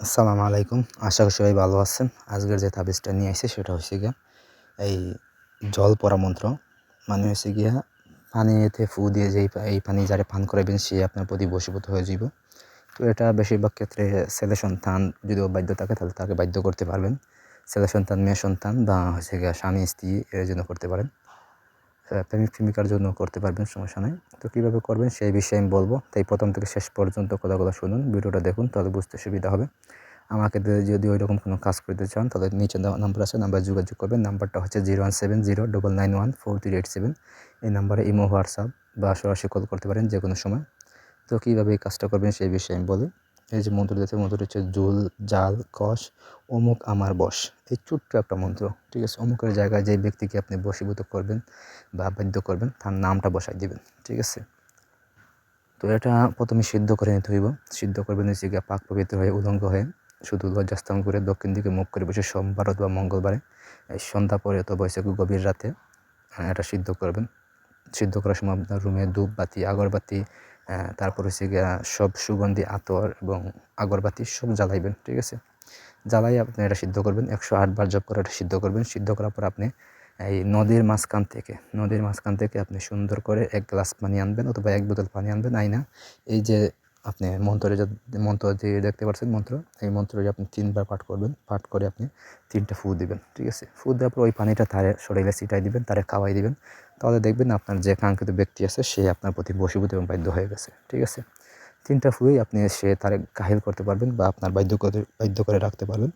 আসসালামু আলাইকুম। আশা করি সবাই ভালো আছেন। আজকের যে তাবিজটা নিয়ে আসছে সেটা হচ্ছে গিয়া এই জল পরা মন্ত্র। মানে হচ্ছে গিয়া পানিতে ফু দিয়ে যেই এই পানি যারা পান করাবেন সে আপনার প্রতি বশীভূত হয়ে যাব তো এটা বেশিরভাগ ক্ষেত্রে ছেলে সন্তান যদি বাধ্য থাকে তাহলে তাকে বাধ্য করতে পারবেন। ছেলে সন্তান, মেয়ে সন্তান বা হচ্ছে গিয়া স্বামী, স্ত্রী এর জন্য করতে পারেন। প্রেমিক প্রেমিকার জন্য করতে পারবেন, সমস্যা নেই। তো কীভাবে করবেন সেই বিষয়ে আমি বলব। তাই প্রথম থেকে শেষ পর্যন্ত কথা কথা শুনুন, ভিডিওটা দেখুন, তাহলে বুঝতে সুবিধা হবে। আমাকে যদি ওই রকম কোনো কাজ করতে চান, তাহলে নিচে নাম্বার আছে নাম্বার যোগাযোগ করবেন। নাম্বারটা হচ্ছে zero one seven zero double nine one four three eight seven এই নাম্বারে ইমো, হোয়াটসঅ্যাপ বা সরাসরি কল করতে পারেন যে কোনো সময়। তো কীভাবে এই কাজটা করবেন সেই বিষয়ে আমি বলি। এই যে মন্ত্র দিতে মন্ত্রটা হচ্ছে জুল, জাল কষ অমুক, আমার বশ এই ছোট্ট একটা মন্ত্র, ঠিক আছে? অমুকের জায়গায় যে ব্যক্তিকে আপনি বশীভূত করবেন বা বাধ্য করবেন, তার নামটা বসাই দেবেন, ঠিক আছে? তো এটা প্রথমে সিদ্ধ করে নিতে হইব। সিদ্ধ করবেন হচ্ছে গিয়ে পাক পবিত্র হয়ে, উলঙ্গ হয়ে, শুধু লজ্জাস্থান করে দক্ষিণ দিকে মুখ করে বসে, সোমবার অথবা মঙ্গলবারে সন্ধ্যা পরে অথবা গভীর রাতে এটা সিদ্ধ করবেন। সিদ্ধ করার সময় আপনার রুমে ধূপ বাতি আগরবাতি তারপর হচ্ছে সব সুগন্ধি, আতর এবং আগরবাতি সব জ্বালাইবেন, ঠিক আছে? জ্বালাই আপনি এটা সিদ্ধ করবেন, একশো আটবার জব করে এটা সিদ্ধ করবেন। সিদ্ধ করার পর আপনি এই নদীর মাঝখান থেকে, নদীর মাঝখান থেকে আপনি সুন্দর করে এক গ্লাস পানি আনবেন অথবা এক বোতল পানি আনবেন, আইনা। এই যে আপনি মন্ত্রে যে, মন্ত্র যে দেখতে পাচ্ছেন মন্ত্র, এই মন্ত্রটি আপনি তিনবার পাঠ করবেন, পাঠ করে আপনি তিনটা ফু দিবেন, ঠিক আছে? ফু দেওয়ার পর ওই পানিটা তারে শরীরে ছিটাই দিবেন, তারে খাওয়াই দিবেন। তাহলে দেখবেন আপনার যে কাঙ্ক্ষিত ব্যক্তি আছে, সে আপনার প্রতি বসীভূত এবং বাধ্য হয়ে গেছে, ঠিক আছে? তিনটা ফুই আপনি সে তার কাহিল করতে পারবেন বা আপনার বাধ্য করে বাধ্য করে রাখতে পারবেন।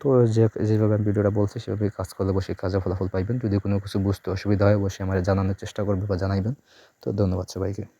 তো যে, যেভাবে আমি ভিডিওটা বলছি, সেভাবে কাজ করলে বসে কাজে ফলাফল পাইবেন। যদি কোনো কিছু বুঝতে অসুবিধা হয় বসে আমার জানানোর চেষ্টা করবে বা জানাইবেন। তো ধন্যবাদ সবাইকে।